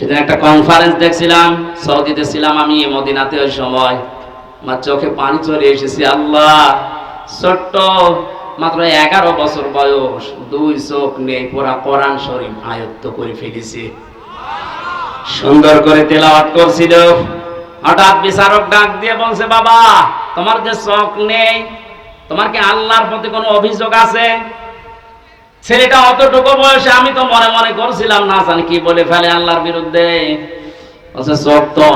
সেদিন একটা কনফারেন্স দেখছিলাম, সৌদিতে ছিলাম আমি, মদিনাতে ওই সময়। আমার চোখে পানি চলে এসেছি, আল্লাহ! ছোট্ট, মাত্র এগারো বছর বয়স, দুই চোখ নেই, পুরা কোরআন শরীফ আয়ত্ত করে ফেলেছে। সুন্দর করে তেলাওয়াত করছিল। হঠাৎ বিচারক ডাক দিয়ে বলছে, বাবা, তোমার যে চোখ নেই, তোমার কি আল্লাহর প্রতি কোনো অভিযোগ আছে? ছেলেটা অতটুকু বয়সে আমি তো মনে মনে করছিলাম, না জানি কি বলে ফেলে আল্লাহর বিরুদ্ধে।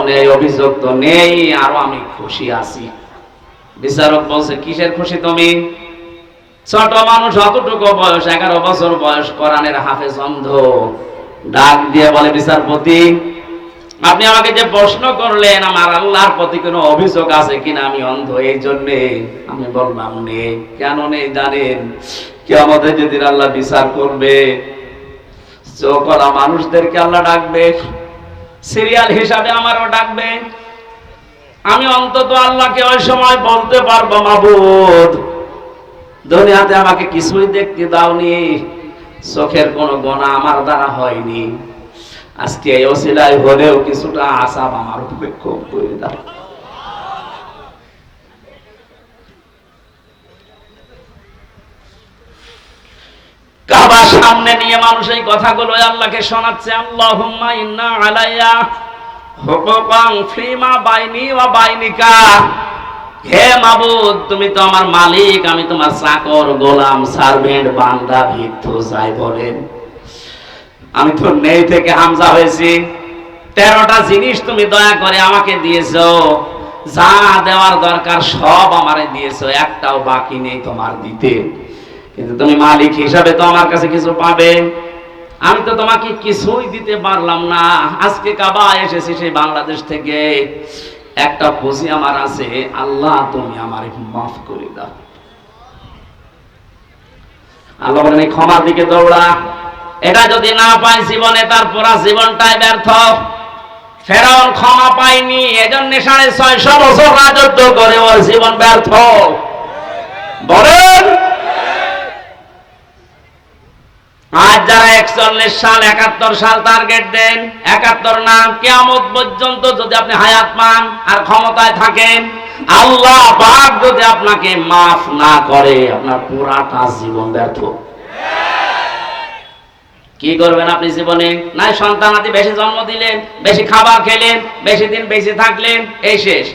নেই, অভিযোগ তো নেই, আরও আমি খুশি আছি। বিচারক বলছে, কিসের খুশি তুমি? ছোট মানুষ অতটুকু বয়স, এগারো বছর বয়স, কোরআনের হাফেজ অন্ধ। ডাক দিয়ে বলে, বিচারপতি, আপনি আমাকে যে প্রশ্ন করলেন, আমার আল্লাহর প্রতি কোনো অভিযোগ আছে কিনা আমি অন্ধ, এই জন্যে আমি বললাম, নেই। কেন নেই? জানেন কি আমাদের যেদিন আল্লাহ বিচার করবে চোখলা মানুষদেরকে আল্লাহ ডাকবে, সিরিয়াল হিসাবে আমারও ডাকবে। আমি অন্তত আল্লাহকে ওই সময় বলতে পারব, মাবুদ, দুনিয়াতে আমাকে কিছুই দেখতে দাওনি, চোখের কোনো গোনা আমার দ্বারা হয়নি। আজকে এই অসিলায় হলেও কিছুটা আশাব আমার উপরে কম করে দাও। কাবা সামনে নিয়ে মানুষ এই কথাগুলো আল্লাহকে শোনাচ্ছে আল্লাহুম্মা ইন্না আলাইয়া হুকুকান ফিমা বাইনি ওয়া বাইনিকা। হে মাবুদ তুমি তো আমার মালিক আমি তোমার চাকর গোলাম সার্ভেন্ট বান্দা ভিত্ত যাই বলেন। আমি তো নেই থেকে হামজা হয়েছি। তেরোটা জিনিস তুমি দয়া করে আমাকে দিয়েছ। যা দেওয়ার দরকার সব আমারে দিয়েছ একটাও বাকি নেই তোমার দিতে। কিন্তু তুমি মালিক হিসাবে তো আমার কাছে কিছু পাবে। আমি তো তোমাকে কিছুই দিতে পারলাম না। আজকে কাবা এসেছি সেই বাংলাদেশ থেকে। একটা খুশি আমার আছে। আল্লাহ, তুমি আমার মাফ করে দাও। আল্লাহ বলেন ক্ষমার দিকে দৌড়া। এটা যদি না পাই জীবনে তার পুরা জীবনটাই ব্যর্থ। ফেরাউন ক্ষমা পায়নি। এজন্য সাড়ে ছয়শো বছর রাজত্ব করে ওর জীবন ব্যর্থ। বলেন আজ যারা একচল্লিশ সাল, একাত্তর সাল টার্গেট দেন, একাত্তর না কেয়ামত পর্যন্ত যদি আপনি হায়াত পান আর ক্ষমতায় থাকেন, আল্লাহ পাক যদি আপনাকে মাফ না করে, আপনার পুরাটা জীবন ব্যর্থ। কি করবেন আপনি জীবনে? নাই, সন্তান আদি বেশি জন্ম দিলেন, বেশি খাবার খেলেন, বেশি দিন বেশি থাকলেন, এই শেষ।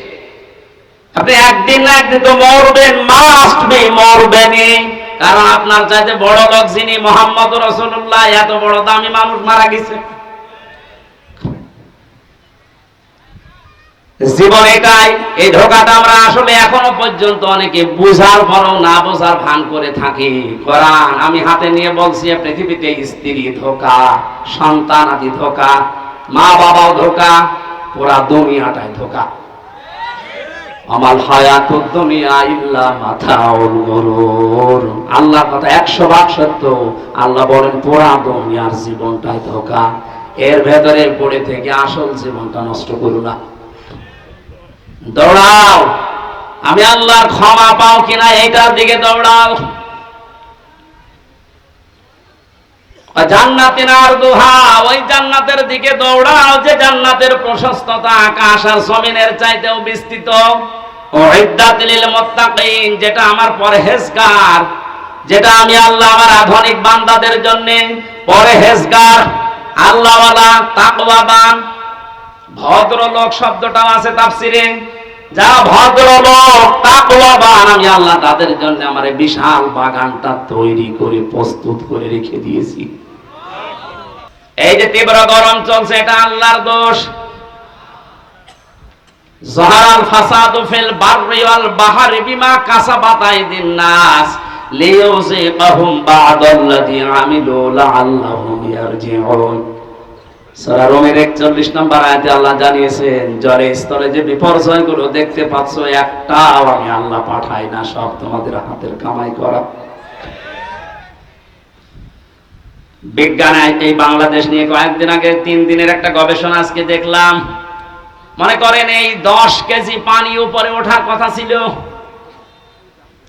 আপনি একদিন না একদিন তো মরবেন মাস্ট বি মরবেনই। কারণ আপনার চাইতে বড় লোক যিনি মোহাম্মদ রসুল্লাহ এত বড় দামি মানুষ মারা গেছে। জীবন এটাই এই ধোকাটা আমরা আসলে এখনও পর্যন্ত অনেকে বুঝার পরও না বোঝার ভান করে থাকি। কোরআন, আমি হাতে নিয়ে বলছি পৃথিবীতে স্ত্রী ধোকা, সন্তান আদি ধোকা মা বাবাও ধোকা, পুরা দুনিয়াটাই ধোকা। আমাল হায়াত দুনিয়া ইল্লা মাথা আল্লাহ কথা একশো ভাগ সত্য। আল্লাহ বলেন, পোড়া দুনিয়ার জীবনটাই ধোকা এর ভেতরে পড়ে থেকে আসল জীবনটা নষ্ট করু না। দৌড়াও। আমি আল্লাহর ক্ষমা পাও কিনা এইটার দিকে দৌড়াও। জান্নাতিন আর দুহা, ওই জান্নাতের দিকে দৌড়াও, যে জান্নাতের প্রশস্ততা আকাশ আর জমিনের চাইতেও বিস্তৃত। যেটা আমার যেটা আমি আল্লাহ আধুনিক বান্দাদের জন্য পরহেজগার, আল্লাহওয়ালা, তাকওয়াবান। ভদ্রলোক শব্দটাও আছে তাফসিরে। যারা ভদ্রলোক, তাকওয়াবান, আমি আল্লাহ তাদের জন্য আমার বিশাল বাগানটা তৈরি করে, প্রস্তুত করে রেখে দিয়েছি। এই যে তীব্র গরম চলছে, এটা আল্লাহর দোষ। জহারাল ফিল বাররি ওয়াল বাহরি বিমা নাস বা'দাল্লাযী আমিলু লাআল্লাহুম ইয়ারজিউন। সূরা রোমের 41 নম্বর আয়াতে আল্লাহ জানিয়েছেন, জ্বরে স্তরে যে বিপর্যয়গুলো দেখতে পাচ্ছ, একটাও আমি আল্লাহ পাঠাই না, সব তোমাদের হাতের কামাই করা। বিজ্ঞান এই বাংলাদেশ নিয়ে কয়েকদিন আগে তিন দিনের একটা গবেষণা আজকে দেখলাম। মনে করেন এই দশ কেজি পানি উপরে ওঠার কথা ছিল।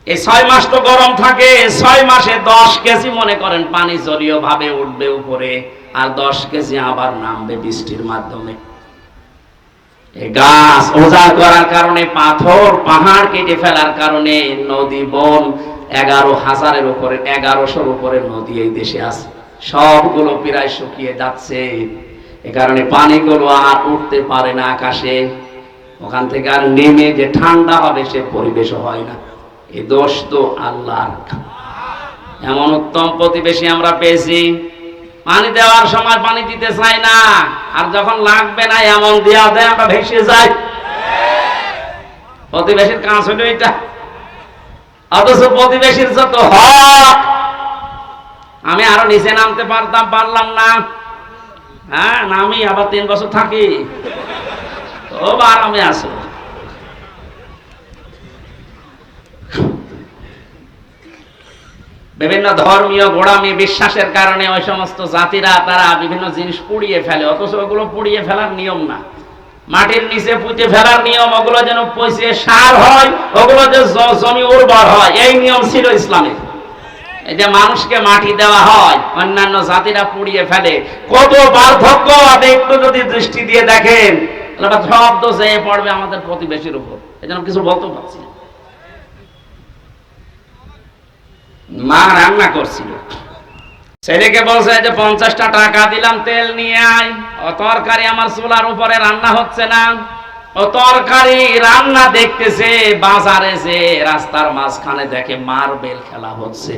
এই ছয় মাস তো গরম থাকে ছয় মাসে দশ কেজি মনে করেন পানি জলীয় ভাবে উঠবে উপরে, আর দশ কেজি আবার নামবে বৃষ্টির মাধ্যমে। গাছ ওজাড় করার কারণে, পাথর, পাহাড় কেটে ফেলার কারণে নদী বন এগারো হাজারের উপরে, এগারোশোর উপরে নদী এই দেশে আছে। সবগুলো প্রায় শুকিয়ে যাচ্ছে। এ কারণে পানিগুলো আর উঠতে পারে না আকাশে। ওখান থেকে আর নেমে যে ঠান্ডা হবে সে পরিবেশও হয় না। এই দোষ তো আল্লাহর এমন উত্তম প্রতিবেশী আমরা পেয়েছি। পানি দেওয়ার সময় পানি দিতে চাই না। আর যখন লাগবে না, এমন দেওয়া দেয়, আমরা ভেসে যাই। প্রতিবেশীর কাজ হলো এটা। অথচ প্রতিবেশীর যত হক আমি আরও নিচে নামতে পারতাম, পারলাম না। হ্যাঁ নামি, আবার তিন বছর থাকি। ও আরামে আসো বিভিন্ন ধর্মীয় গোড়ামি, বিশ্বাসের কারণে ওই সমস্ত জাতিরা তারা বিভিন্ন জিনিস পুড়িয়ে ফেলে, অথচ ওগুলো পুড়িয়ে ফেলার নিয়ম না। মাটির নিচে পুঁতে ফেলার নিয়ম, ওগুলো যেন পচে সার হয়, ওগুলো যে জমি উর্বর হয়, এই নিয়ম ছিল ইসলামের। এই যে মানুষকে মাটি দেওয়া হয়, অন্যান্য জাতিরা পুড়িয়ে ফেলে। কত পার্থক্য আপনি একটু যদি দৃষ্টি দিয়ে দেখেন পড়বে আমাদের প্রতিবেশীর উপর। এই জন্য কিছু বলতে পারছি। মা রান্না করছিল। ছেলেকে বলছে যে পঞ্চাশটা টাকা দিলাম, তেল নিয়ে আয়। ও তরকারি আমার চুলার উপরে রান্না হচ্ছে না। ও তরকারি রান্না দেখতেছে, বাজারে যে রাস্তার মাঝখানে দেখে মার্বেল খেলা হচ্ছে।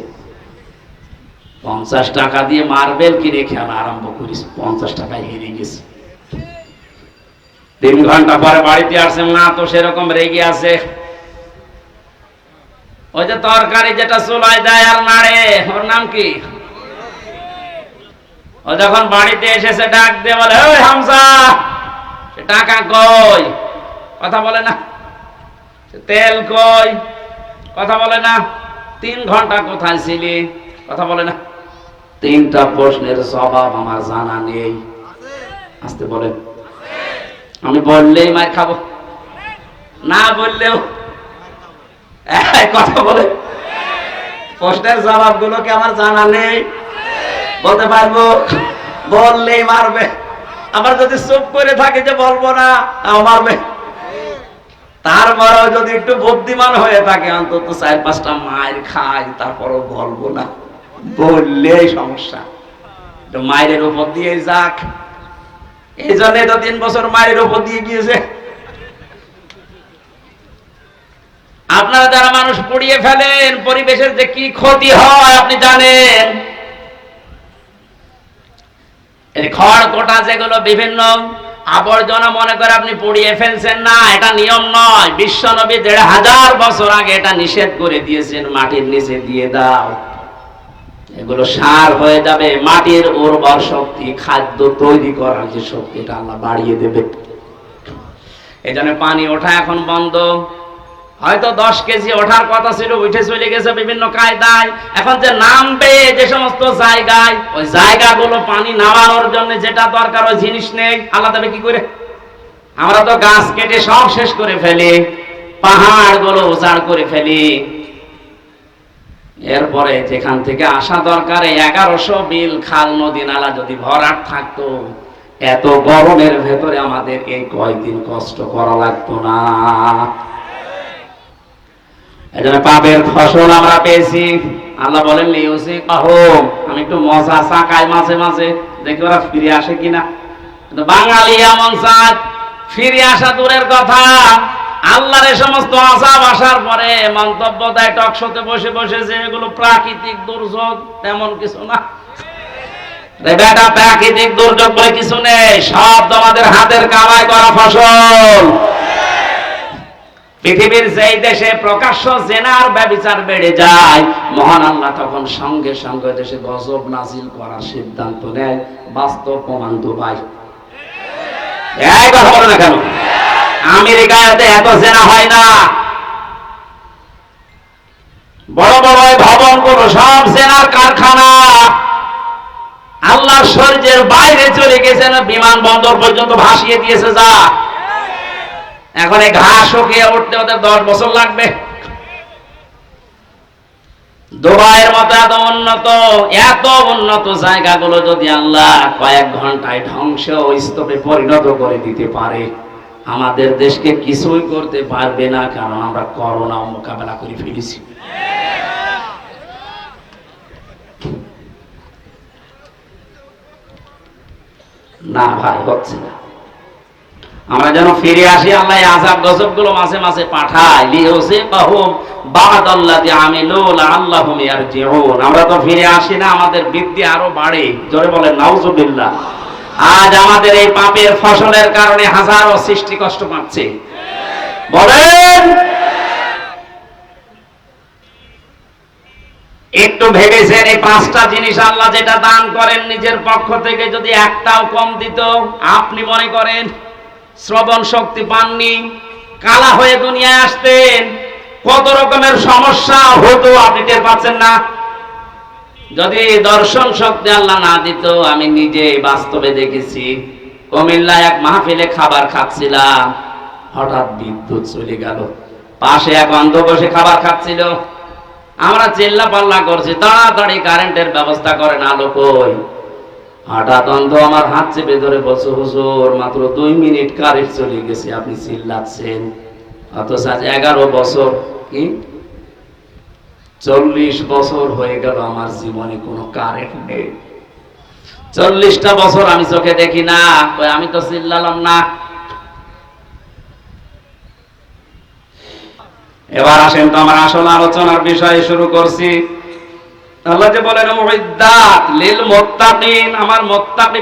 পঞ্চাশ টাকা দিয়ে মার্বেল কিনে খেলা আরম্ভ করিস পঞ্চাশ টাকায় হেরে গেছে। তিন ঘণ্টা পরে বাড়িতে আসছে না তো সেরকম রেগে আছে। ওই যে তরকারি যেটা চুলায় দেয় আর নাড়ে, ওর নাম কি? ও যখন বাড়িতে এসেছে, ডাক দিয়ে বলে হামসা টাকা কই? কথা বলে না। তেল কই? কথা বলে না। তিন ঘণ্টা কোথায় ছিলি? কথা বলে না। তিনটা প্রশ্নের জবাব আমার জানা নেই। আসতে বলে আমি বললেই মার খাব। না বললেও কথা বলে। প্রশ্নের জবাব গুলোকে আমার জানা নেই? বলতে পারব? বললেই মারবে। আবার যদি চুপ করে থাকে যে বলব না, তাও মারবে। তারপরেও যদি একটু বুদ্ধিমান হয়ে থাকে, অন্তত চার পাঁচটা মায়ের খাই তারপরও বলব না। বললেই সমস্যা। তো মায়ের উপর দিয়ে যাক। এই জন্য তো তিন বছর মায়ের উপর দিয়ে গিয়েছে। আপনারা যারা মানুষ পুড়িয়ে ফেলেন, পরিবেশের যে কি ক্ষতি হয় আপনি জানেন? খড় কোটা যেগুলো বিভিন্ন আবর্জনা মনে করে আপনি পুড়িয়ে ফেলছেন না, এটা নিয়ম নয়। বিশ্ব নবী দেড় হাজার বছর আগে এটা নিষেধ করে দিয়েছেন, মাটির নিচে দিয়ে দাও। এগুলো সার হয়ে যাবে, মাটির উর্বর শক্তি, খাদ্য তৈরি করার যে শক্তিটা আল্লাহ বাড়িয়ে দেবে। এই জন্য পানি, ওঠা এখন বন্ধ। হয়তো দশ কেজি ওঠার কথা ছিল, উঠে চলে গেছে বিভিন্ন কায়দায়। এখন যে নামবে যে সমস্ত জায়গায়, ওই জায়গাগুলো পানি নামানোর জন্য যেটা দরকার, ওই জিনিস নেই। আল্লাহ দেবে কি করে? আমরা তো গাছ কেটে সব শেষ করে ফেলি পাহাড়গুলো উজাড় করে ফেলি। এরপরে যেখান থেকে আসা দরকার এগারোশো বিল খাল নদী নালা যদি ভরাট থাকতো, এত গরমের ভেতরে আমাদের এই কয়দিন কষ্ট করা লাগতো না। এজন্য পাপের ফসল আমরা পেয়েছি। আল্লাহ বলেন কাহম আমি একটু মজা চাকাই মাঝে মাঝে, দেখি ওরা ফিরে আসে কিনা। বাঙালি এমন চাঁদ ফিরে আসা দূরের কথা। আল্লাহর এই সমস্ত আসাব আসার পরে মন্তব্য দেয় টকশোতে বসে বসে যে এগুলো প্রাকৃতিক দুর্যোগ, তেমন কিছু না। বেটা, প্রাকৃতিক দুর্যোগ বলে কিছু নেই, সব তোমাদের হাতের কামাই করা ফসল। পৃথিবীর যেই দেশে প্রকাশ্য জেনার ব্যবিচার বেড়ে যায়, মহান আল্লাহ তখন সঙ্গে সঙ্গে দেশে গজব নাজিল করার সিদ্ধান্ত নেয়। বাস্তব প্রমাণ দুবাই। এই কথা বলো না কেন? আমেরিকাতে এত জেনা হয় না। বড় বড় এই ভবনগুলো সব জেনার কারখানা। আল্লাহর শরীরের বাইরে চলে গেছে না, বিমানবন্দর পর্যন্ত ভাসিয়ে দিয়েছে যা। এখন এই ঘাস শুকিয়ে উঠতে ওদের দশ বছর লাগবে। দুবাইয়ের মতো এত উন্নত এত উন্নত জায়গাগুলো যদি আল্লাহ কয়েক ঘন্টায় ধ্বংস স্তূপে পরিণত করে দিতে পারে। আমাদের দেশকে কিছুই করতে পারবে না, কারণ আমরা করোনা মোকাবেলা করে ফেলেছি। না ভাই, হচ্ছে না। আমরা যেন ফিরে আসি, আল্লাহ আজাব গজবগুলো মাসে মাসে পাঠায়। লিওসে বাহুম বাদাল্লাযি আমিলু লাআল্লাহুম ইয়ারজিউন। আমরা তো ফিরে আসি না, আমাদের বৃদ্ধি আরও বাড়ে। জোরে বলেন, নাউজুবিল্লাহ। আজ আমাদের এই পাপের ফসলের কারণে হাজারো সৃষ্টি কষ্ট পাচ্ছে। বলেন! একটু ভেবেছেন এই পাঁচটা জিনিস আল্লাহ যেটা দান করেন নিজের পক্ষ থেকে যদি একটাও কম দিত, আপনি মনে করেন শ্রবণ শক্তি পাননি, কালা হয়ে দুনিয়ায় আসতেন, কত রকমের সমস্যা হতো, আপনি টের পাচ্ছেন না। যদি দর্শন শক্তি আল্লাহ না দিত, আমি নিজে বাস্তবে দেখেছি। কুমিল্লায় এক মাহফিলে খাবার খাচ্ছিলাম। হঠাৎ বিদ্যুৎ চলে গেল। পাশে এক অন্ধ বসে খাবার খাচ্ছিল। আমরা চিল্লা পাল্লা করছি, তাড়াতাড়ি কারেন্টের ব্যবস্থা করেন আলো কই? হঠাৎ অন্ধ আমার হাত চেপে ধরে বসে হুজুর, মাত্র দুই মিনিট কারেন্ট চলে গেছে, আপনি চিল্লাচ্ছেন। অথচ আজ এগারো বছর, কি? চল্লিশ বছর হয়ে গেল আমার জীবনে কোনো কারেন্ট নেই। চল্লিশটা বছর আমি চোখে দেখি না আমি তো চিল্লালাম না। এবার আসেন তো আমার আসল আলোচনার বিষয়ে শুরু করছি। আল্লাহ যে বলেন আমার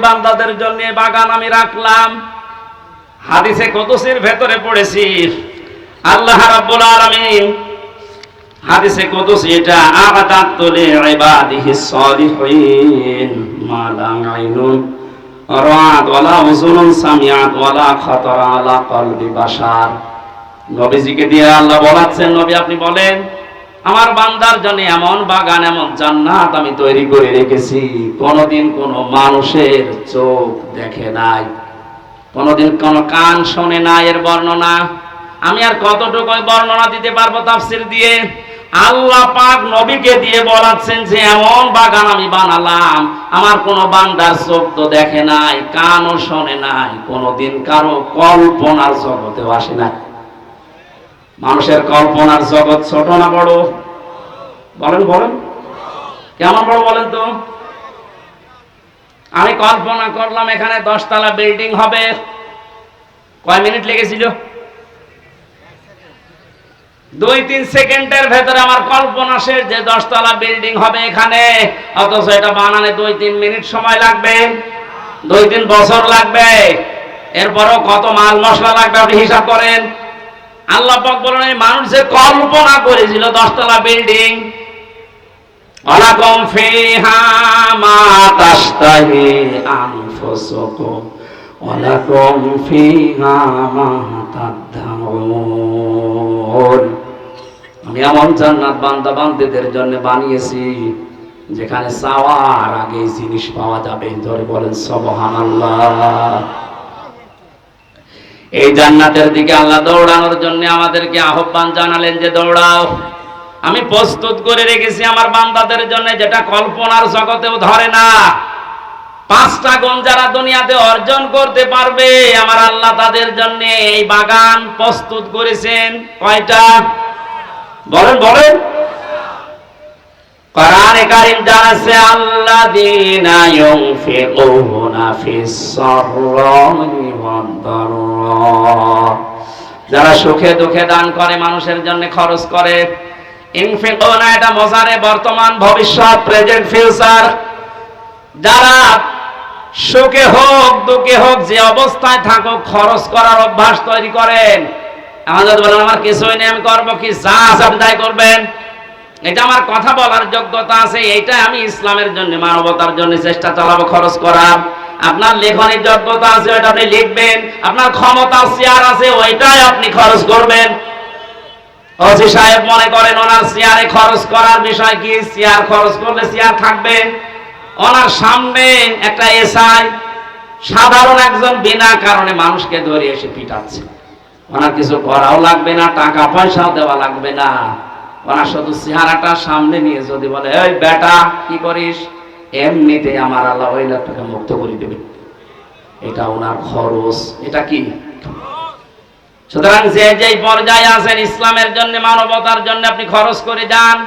বান্দাদের জন্য বাগান আমি রাখলাম। হাদিসে কুদসির ভেতরে পড়েছি, আল্লাহ রাব্বুল আলামিন হাদিসে কুদসি, এটা আ'দাতু লিইবাদিহি সালিহিন, মা লা আইনুন রাআত ওয়ালা উযুনুন সামিআত ওয়ালা খাতারা আলা কলবি বাশার। নবীজিকে দিয়ে আল্লাহ বলাচ্ছেন, নবী, আপনি বলেন, আমার বান্দার জন্য এমন বাগান, এমন জান্নাত আমি তৈরি করে রেখেছি, কোনোদিন কোনো মানুষের চোখ দেখে নাই, কোনোদিন কোনো কান শোনে না, এর বর্ণনা। আমি আর কতটুকু বর্ণনা দিতে পারব তাফসির দিয়ে? আল্লাহ পাক নবীকে দিয়ে বলাচ্ছেন যে, এমন বাগান আমি বানালাম, আমার কোনো বান্দার চোখ তো দেখে নাই, কানও শোনে নাই, কোনোদিন কারও কল্পনার জগতেও আসে নাই। মানুষের কল্পনার জগৎ ছোট না বড়? বলেন বলেন। কেমন বড় বলেন তো? আমি কল্পনা করলাম এখানে দশতলা বিল্ডিং হবে। কয় মিনিট লেগেছিল? দুই তিন সেকেন্ডের ভেতরে আমার কল্পনা শেষ যে দশতলা বিল্ডিং হবে এখানে। অথচ এটা বানানে দুই তিন মিনিট সময় লাগবে দুই তিন বছর লাগবে। এরপরও কত মাল মশলা লাগবে আপনি হিসাব করেন। আল্লাহ পাক বলেন, এই মানুষ যে কল্পনা করেছিল দশতলা বিল্ডিং, ওয়ালাকুম ফিহা মা আনফুসুকুম, ওয়ালাকুম ফিহা মা তাদদাউন আমি এমন জান্নাত বান্দা বান্দিদের জন্য বানিয়েছি, যেখানে চাওয়ার আগে জিনিস পাওয়া যাবে। ধরে বলেন, সুবহানাল্লাহ। এই জান্নাতের দিকে আল্লাহ দৌড়ানোর জন্য আমাদেরকে আহ্বান জানালেন যে দৌড়াও। আমি প্রস্তুত করে রেখেছি আমার বান্দাদের জন্য, যেটা কল্পনার জগতেও ধরে না। পাঁচটা গুণ যারা দুনিয়াতে অর্জন করতে পারবে, আমার আল্লাহ তাদের জন্য এই বাগান প্রস্তুত করেছেন। কয়টা? বলেন বলেন। যারা সুখে দুঃখে দান করে, মানুষের জন্য খরচ করে। ইনফিকুনা, এটা মজারে বর্তমান ভবিষ্যৎ, প্রেজেন্ট ফিউচার। যারা সুখে হোক, দুঃখে হোক, যে অবস্থায় থাকুক, খরচ করার অভ্যাস তৈরি করেন। আমাদের বলেন, আমার আমি করব কি? যা তাই করবেন। এটা আমার কথা বলার যোগ্যতা আছে আমি ইসলামের জন্য, মানবতার জন্য চেষ্টা চালাবো খরচ করার। আপনার লেখনের যোগ্যতা আছে, ওইটা আপনি লিখবেন। আপনার ক্ষমতা শেয়ার আছে, ওইটাই আপনি খরচ করবেন। ওসি সাহেব মনে করেন, ওনার শেয়ারে খরচ করার বিষয় কি? শেয়ার খরচ করলে থাকবে? ওনার সামনে একটা এসআই, সাধারণ একজন বিনা কারণে মানুষকে ধরে এসে পিটাচ্ছে। ওনার কিছু করাও লাগবে না, টাকা পয়সাও দেওয়া লাগবে না। ওনার শুধু চেহারাটা সামনে নিয়ে যদি বলে, এই বেটা, কি করিস? এমনিতে আমার আল্লাহ ওই লাখ টাকা মুক্ত করে দেবে। এটা ওনার খরচ। এটা কি? সুতরাং যে যে পর্যায়ে আছেন ইসলামের জন্য, মানবতার জন্য আপনি খরচ করে যান।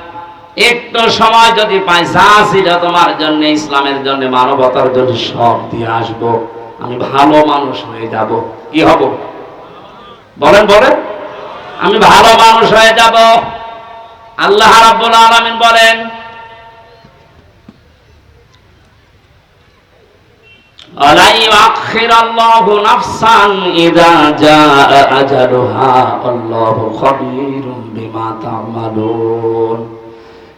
একটু সময় যদি পাই, যা ছিল তোমার জন্য, ইসলামের জন্য, মানবতার জন্য, সব দিয়ে আসব। আমি ভালো মানুষ হয়ে যাব। কি হব? বলেন বলেন। আমি ভালো মানুষ হয়ে যাব। আল্লাহ রাব্বুল আলামিন বলেন, আলাই আখির আল্লাহ নাফসান ইদা জাআ আজালুহা, আল্লাহু খাবীরুম বিমা তা'মালুন।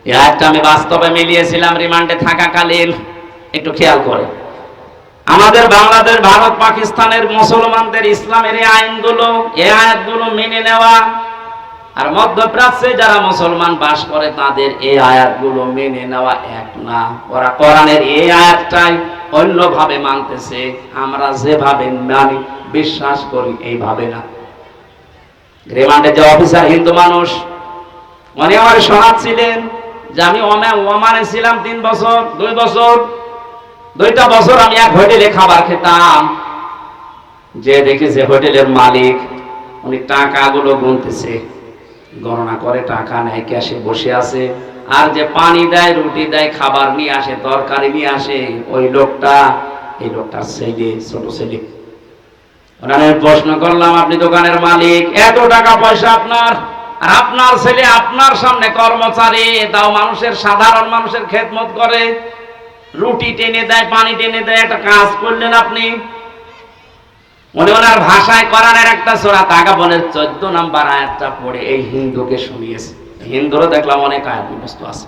এই আয়াতটা আমি বাস্তবে মিলিয়েছিলাম, রিমান্ডে থাকাকালীন। একটু খেয়াল করে। আমাদের বাংলাদেশ, ভারত, পাকিস্তানের মুসলমানদের ইসলামের এই আইনগুলো, এই আয়াতগুলো মেনে নেওয়া, আর মধ্যপ্রাচ্যে যারা মুসলমান বাস করে, তাদের এই আয়াতগুলো মেনে নেওয়া এক না। ওরা কোরআনের এই আয়াতটাই অন্যভাবে মানতেছে, আমরা যেভাবে মানি, বিশ্বাস করি, এইভাবে না। রিমান্ডে যে অফিসার, হিন্দু মানুষ, উনি আমার শোনাচ্ছিলেন যে আমি ওমা- ওমানে ছিলাম তিন বছর, দুই বছর, দুইটা বছর আমি এক হোটেলে খাবার খেতাম। যে দেখি যে হোটেলের মালিক, উনি টাকাগুলো গুনতেছে। গণনা করে টাকা নেয়, ক্যাশে বসে আছে। আর যে পানি দেয়, রুটি দেয়, খাবার নিয়ে আসে, তরকারি নিয়ে আসে, ওই লোকটা, এই লোকটার ছেলে, ছোট ছেলে। ওনারে প্রশ্ন করলাম, আপনি দোকানের মালিক, এত টাকা পয়সা আপনার? আর আপনার ছেলে আপনার সামনে কর্মচারী, তাও মানুষের সাধারণ মানুষের খেদমত করে। রুটি টেনে দেয়, পানি টেনে দেয়, একটা কাজ করলেন আপনি। মনে ওনার ভাষায় করার একটা সোরা তাগাবনের চোদ্দ নাম্বার আয়াতটা পড়ে এই হিন্দুকে শুনিয়েছে। হিন্দুরও দেখলাম অনেক আয়াত মুখস্থ আছে।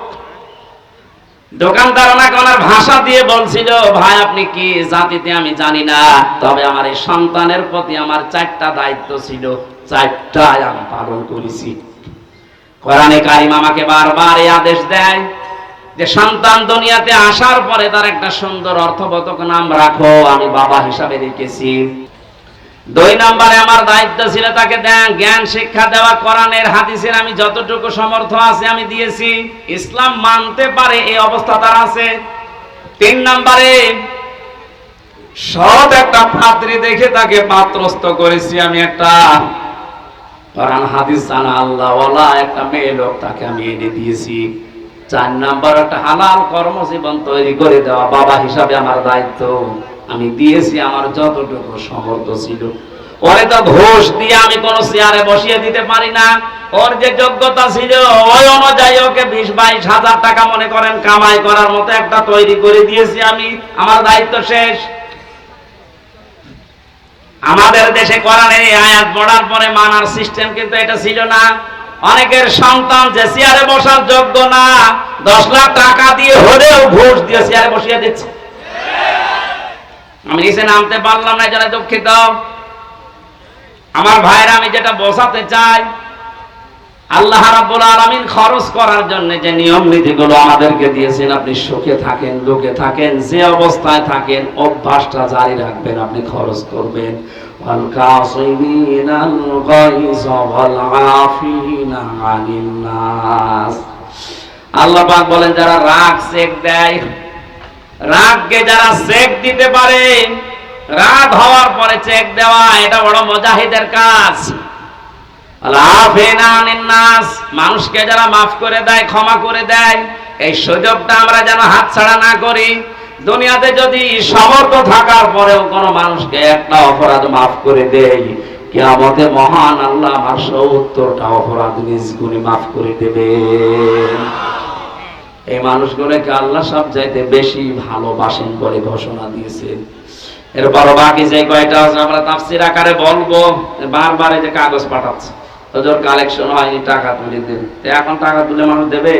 দোকানদার ওনাকে ওনার ভাষা দিয়ে বলছিল, ভাই, আপনি কি জাতিতে আমি জানি না, তবে আমার এই সন্তানের প্রতি আমার চারটা দায়িত্ব ছিল। চারটায় আমি পালন করেছি। কোরআনে কারিম আমাকে বারবার এই আদেশ দেয় যে, সন্তান দুনিয়াতে আসার পরে তার একটা সুন্দর অর্থবোধক নাম রাখো, আমি বাবা হিসাবে রেখেছি। দুই নম্বরে আমার দায়িত্ব ছিল তাকে দেন- জ্ঞান শিক্ষা দেওয়া, কোরআনের, হাদিসের আমি যতটুকু সমর্থ আছে আমি দিয়েছি। ইসলাম মানতে পারে, এই অবস্থা তার আছে। তিন নম্বরে, সৎ একটা পাত্রী দেখে তাকে পাত্রস্থ করেছি আমি একটা। কোরআন, হাদিস জানা আল্লাহ ওয়ালা একটা মেয়ে লোক তাকে আমি এনে দিয়েছি। চার নাম্বার, একটা হালাল কর্মজীবন তৈরি করে দেওয়া, বাবা হিসাবে আমার দায়িত্ব। আমি দিয়েছি, আমার যতটুকু সমর্থ ছিল। ওরে তো ঘোষ দিয়ে আমি কোন চেয়ারে বসিয়ে দিতে পারি না। ওর যে যোগ্যতা ছিল, ওই অনুযায়ী ওকে বিশ বাইশ হাজার টাকা মনে করেন কামাই করার মতো একটা তৈরি করে দিয়েছি আমি। আমার দায়িত্ব শেষ। আমাদের দেশে কোরআনের এই আয়াত পড়ার পরে মানার সিস্টেম কিন্তু এটা ছিল না। অনেকের সন্তান যে চেয়ারে বসার যোগ্য না, দশ লাখ টাকা দিয়ে হলেও ঘুষ দিয়ে চেয়ারে বসিয়ে দিচ্ছে। আমি নিচে নামতে পারলাম না যারা দুঃখিত। আমার ভাইরা, আমি যেটা বসাতে চাই, আল্লাহ রাব্বুল আলামিন খরচ করার জন্য যে নিয়ম নীতিগুলো আমাদেরকে দিয়েছেন, আপনি সুখে থাকেন, দুঃখে থাকেন, যে অবস্থায় থাকেন, অভ্যাসটা জারি রাখবেন, আপনি খরচ করবেন। আল্লাহ বলেন, যারা রাগ চেক দেয় রাগকে যারা চেক দিতে পারে, রাগ হওয়ার পরে চেক দেওয়া, এটা বড় মুজাহিদের কাজ। মানুষকে যারা মাফ করে দেয়, ক্ষমা করে দেয়, এই সুযোগটা আমরা যেন হাতছাড়া না করি। দুনিয়াতে যদি সমর্থ থাকার পরেও কোনো মানুষকে একটা অপরাধ মাফ করে দেয় কেয়ামতে মহান আল্লাহ আমার সত্তরটা অপরাধ নিজ গুণে মাফ করে দেবে এই মানুষগুলোকে আল্লাহ সব চাইতে বেশি ভালোবাসেন বলে ঘোষণা দিয়েছেন এরপর বাকি যে কয়টা আছে আমরা তাফসির আকারে বলব। বারবার যে কাগজ পাঠাচ্ছে। কালেকশন হয়নি, টাকা তুলে দেন। এখন টাকা তুলে মানুষ দেবে?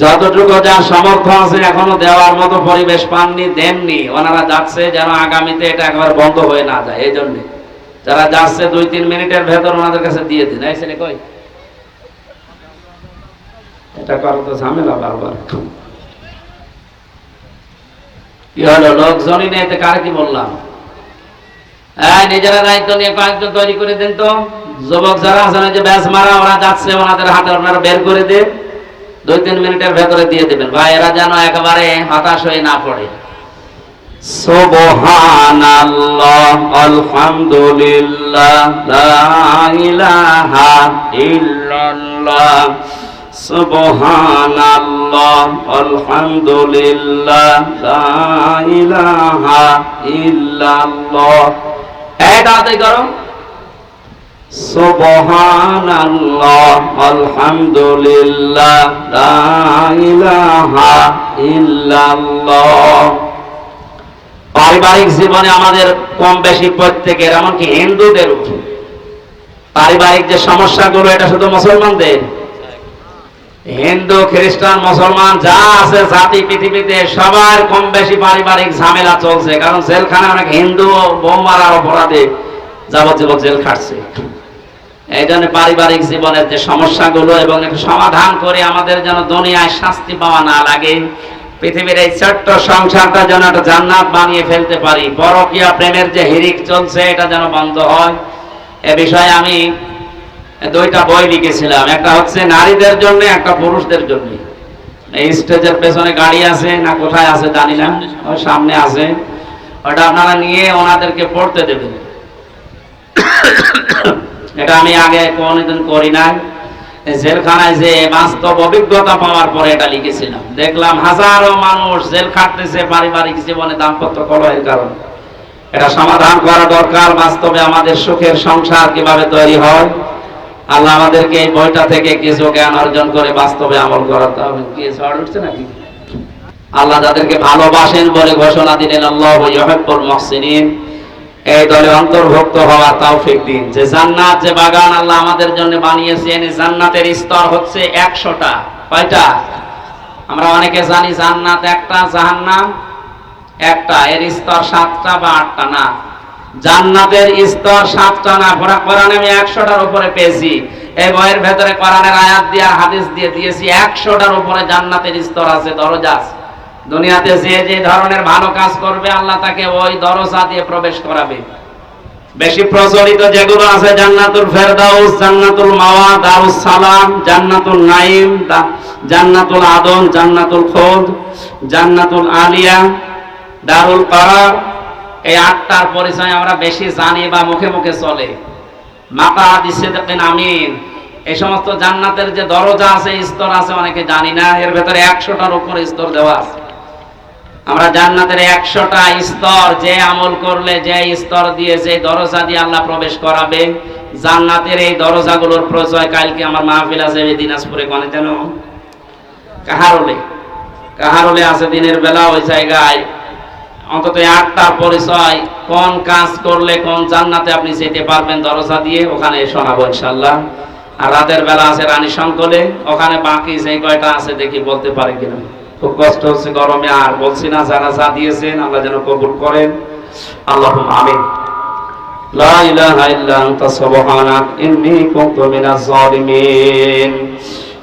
যতটুকু যা সামর্থ্য আছে এখনও দেওয়ার মতো পরিবেশ পাননি, দেননি। ওনারা যাচ্ছে যেন আগামীতে এটা একবার বন্ধ হয়ে না যায়। এই জন্যে। যারা যাচ্ছে দুই তিন মিনিটের ভেতর ওনাদের কাছে দিয়ে দিন। এই কই? এটা করো তো ঝামেলা বারবার। কি হলো লোকজনই নেই কি বললাম? হ্যাঁ নিজেরা দায়িত্ব নিয়ে কয়েকজন তৈরি করে দেন তো। যুবক যারা আছেন যে ব্যাস মারা, ওরা যাচ্ছে, ওনাদের হাতে বের করে দেন। দুই, তিন মিনিটের ভেতরে দিয়ে দেবেন। ভাই, এরা যেন একেবারে হতাশ হয়ে না পড়ে। সুবহানাল্লাহ, আলহামদুলিল্লাহ, লা ইলাহা ইল্লাল্লাহ। সুবহানাল্লাহ, আলহামদুলিল্লাহ, লা ইলাহা ইল্লাল্লাহ। এটাতে করো। সুবহানাল্লাহ, আলহামদুলিল্লাহ, লা ইলাহা ইল্লাল্লাহ। পারিবারিক জীবনে আমাদের কম বেশি প্রত্যেকের, এমনকি হিন্দুদের পারিবারিক যে সমস্যাগুলো, এটা শুধু মুসলমানদের। হিন্দু, খ্রিস্টান, মুসলমান, যা আছে জাতি, পৃথিবীতে সবার কম বেশি পারিবারিক ঝামেলা চলছে। কারণ জেলখানে অনেক হিন্দু বউ মারার অপরাধে যাবজ্জীবন জেল খাটছে। এই জন্য পারিবারিক জীবনের যে সমস্যাগুলো এবং সমাধান করে আমাদের যেন দুনিয়ায় শাস্তি পাওয়া না লাগে, পৃথিবীর এই ছোট্ট সংসারটা যেন একটা জান্নাত বানিয়ে ফেলতে পারি। পরকীয়া প্রেমের যে হিরিক চলছে, এটা যেন বন্ধ হয়। এ বিষয়ে আমি দুইটা বই লিখেছিলাম। একটা হচ্ছে নারীদের জন্য, একটা পুরুষদের জন্য। এই স্টেজের পেছনে গাড়ি আছে না কোথায় আছে জানি না সামনে আছে। ওটা আপনারা নিয়ে ওনাদেরকে পড়তে দেবেন। এটা আমি আগে কোনদিন করি নাই। জেলখানায় যে বাস্তব অভিজ্ঞতা পাওয়ার পরে এটা লিখেছিলাম। দেখলাম হাজারো মানুষ জেল খাটতেছে পারিবারিক জীবনে দাম্পত্য কলহের কারণে। এটা সমাধান করা দরকার, বাস্তবে আমাদের সুখের সংসার কীভাবে তৈরি হয়। আল্লাহ আমাদেরকে এই বইটা থেকে কিছু জ্ঞান অর্জন করে বাস্তবে আমল করাতে হবে। কি, ঝড় উঠছে নাকি? আল্লাহ যাদেরকে ভালোবাসেন বলে ঘোষণা দিলেন, আল্লাহ ইউহিব্বুল মুহসিনিন। এই দলে অন্তর্ভুক্ত হওয়া তৌফিক দিন। যে জান্নাত, যে বাগান আল্লাহ আমাদের জন্য বানিয়েছেন জান্নাতের স্তর হচ্ছে একশোটা। কয়টা? আমরা অনেকে জানি জান্নাত একটা, জাহান্নাম একটা, এর স্তর সাতটা বা আটটা না। জান্নাতের স্তর সাতটা না ঘোরা কোরআনে আমি একশোটার উপরে পেয়েছি। এই বইয়ের ভেতরে কোরআনের আয়াত দিয়ে হাদিস দিয়ে দিয়েছি, একশোটার উপরে জান্নাতের স্তর আছে, দরজা দুনিয়াতে যে যে ধরনের ভালো কাজ করবে, আল্লাহ তাকে ওই দরজা দিয়ে প্রবেশ করাবে। বেশি প্রচলিত যেগুলো আছে, জান্নাতুল ফেরদাউস, জান্নাতুল মাওয়া দারুস সালাম জান্নাতুল নাইম জান্নাতুল আদম জান্নাতুল খোদ, জান্নাতুল আলিয়া দারুল কারার এই আটটার পরিচয় আমরা বেশি জানি বা মুখে মুখে চলে। মাতা দিসেদিন আমিন। এই সমস্ত জান্নাতের যে দরজা আছে, স্তর আছে, অনেকে জানি না। এর ভেতরে একশোটার উপর স্তর দেওয়া আছে। আমরা জান্নাতের একশোটা স্তর, যে আমল করলে যে স্তর দিয়ে, যে দরজা দিয়ে আল্লাহ প্রবেশ করাবে, জান্নাতের এই দরজাগুলোর পরিচয় কালকে আমার মাহফিল আছে দিনাজপুরে কোনে যেন কাহারলে? কাহারলে আছে দিনের বেলা ওই জায়গায় অন্তত আটটা পরিচয়, কোন কাজ করলে কোন জান্নাতে আপনি যেতে পারবেন দরজা দিয়ে, ওখানে শোনাবো ইনশাল্লাহ আর রাতের বেলা আছে রানী সংকলে ওখানে বাকি যে কয়টা আছে দেখি বলতে পারে কিনা। খুব কষ্ট হচ্ছে গরমে, আর বলছি না, যারা যা দিয়েছেন, আল্লাহ যেন কবুল করেন। আল্লাহ আমিন। লা ইলাহা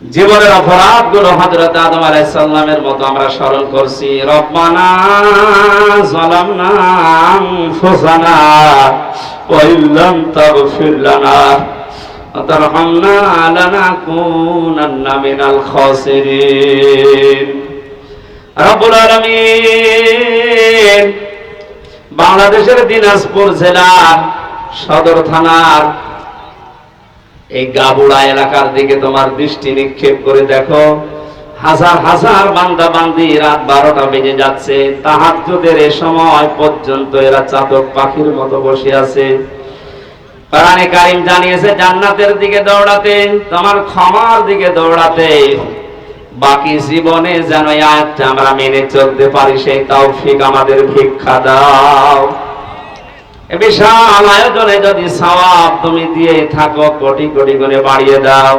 জীবনের অপরাধগুলো হজরত আদম আলাইসাল্লামের মতো আমরা স্মরণ করছি। ওয়া তারহামনা মিনাল রব্বুল আলামিন বাংলাদেশের দিনাজপুর জেলার সদর থানার এই গাবুড়া এলাকার দিকে তোমার দৃষ্টি নিক্ষেপ করে দেখো, হাজার হাজার বান্দা বান্দি রাত বারোটা বেজে যাচ্ছে, তাহাজ্জুদের এ সময় পর্যন্ত এরা চাতক পাখির মতো বসে আছে। কারিম জানিয়েছে, জান্নাতের দিকে দৌড়াতে, তোমার ক্ষমার দিকে দৌড়াতে। বাকি জীবনে যেন আয়াতটা আমরা মেনে চলতে পারি, সেই তৌফিক আমাদের ভিক্ষা দাও। বিশাল আয়োজনে যদি সওয়াব তুমি দিয়ে থাকো, কোটি কোটি করে বাড়িয়ে দাও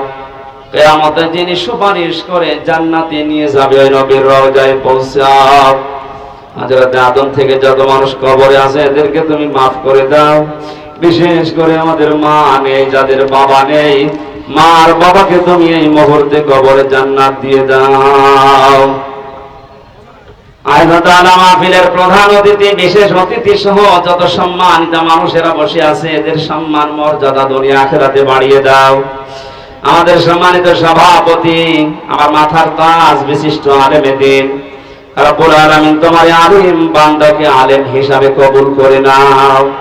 কেয়ামতে যিনি সুপারিশ করে জান্নাতে নিয়ে যাবে ওই নবীর রওজায় পৌঁছাও। আদম থেকে যত মানুষ কবরে আছে এদেরকে তুমি মাফ করে দাও। বিশেষ করে আমাদের মা নেই, যাদের বাবা নেই, মার বাবাকে তুমি এই মুহূর্তে কবরে জান্নাত দিয়ে দাও। প্রধান অতিথি, বিশেষ অতিথি সহ যত সম্মানিত মানুষেরা বসে আছে, এদের সম্মান, মর্যাদা দুনিয়া বাড়িয়ে দাও। আমাদের সম্মানিত সভাপতি, আমার মাথার তাজ বিশিষ্ট আলেমে দিন। হিসাবে কবুল করে নাও।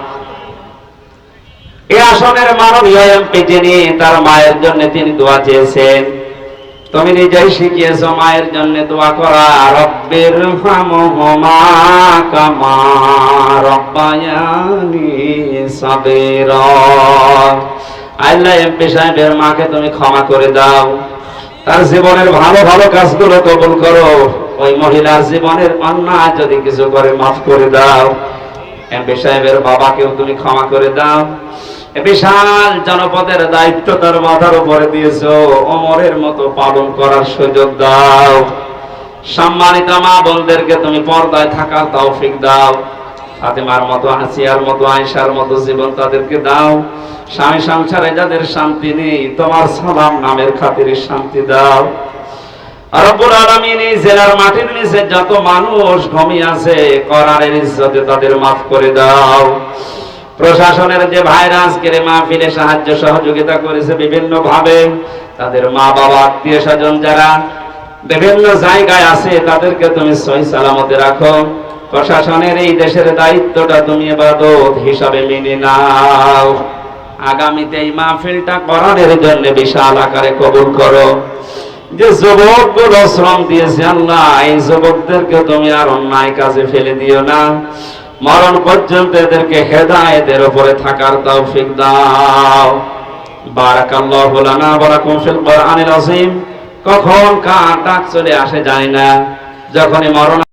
এই আসনের মাননীয় যিনি, তার মায়ের জন্য তিনি দোয়া চেয়েছেন। তুমি নিজেই শিখিয়েছ মায়ের জন্য দোয়া করা, রব্বের হামহুমা কামা রব্বায়ানি সাবিরা। আল্লাহ এমপি সাহেবের মাকে তুমি ক্ষমা করে দাও। তার জীবনের ভালো ভালো কাজগুলো কবুল করো। ওই মহিলার জীবনের অন্যায় যদি কিছু করে, মাফ করে দাও। এমপি সাহেবের বাবাকেও তুমি ক্ষমা করে দাও। বিশাল জনপদের দায়িত্ব তার মাথার উপরে দিয়েছ। অমরের মতো পালন করার সুযোগ দাও। সম্মানিত মা বোনদেরকে তুমি পর্দায় থাকার তৌফিক দাও। ফাতেমার মতো হাসিয়ার মতো, আয়েশার মতো জীবন তাদেরকে দাও। স্বামী সংসারে যাদের শান্তি নেই, তোমার সালাম নামের খাতিরে শান্তি দাও। রব্বুল আলামিন এই জেলার মাটির নিচে যত মানুষ ঘুমিয়ে আছে, করারের ইজ্জতে তাদের মাফ করে দাও। প্রশাসনের যে ভাইরা আজকের মাহফিলে সাহায্য সহযোগিতা করেছে বিভিন্ন ভাবে তাদের মা বাবা আত্মীয় স্বজন যারা বিভিন্ন জায়গায় আছে, তাদেরকে তুমি সহি সালামতে রাখো। প্রশাসনের এই দেশের দায়িত্বটা তুমি এবাদত হিসাবে মেনে নাও। আগামীতে এই মাহফিলটা করানোর জন্য বিশাল আকারে কবুল করো। যে যুবকগুলো শ্রম দিয়েছে, আল্লাহ, এই যুবকদেরকে তুমি আর অন্যায় কাজে ফেলে দিও না। মরণ পর্যন্ত এদেরকে হেদায়েতের উপরে থাকার তৌফিক দাও। কখন কার ডাক চলে আসে যায় না। যখনই মরণ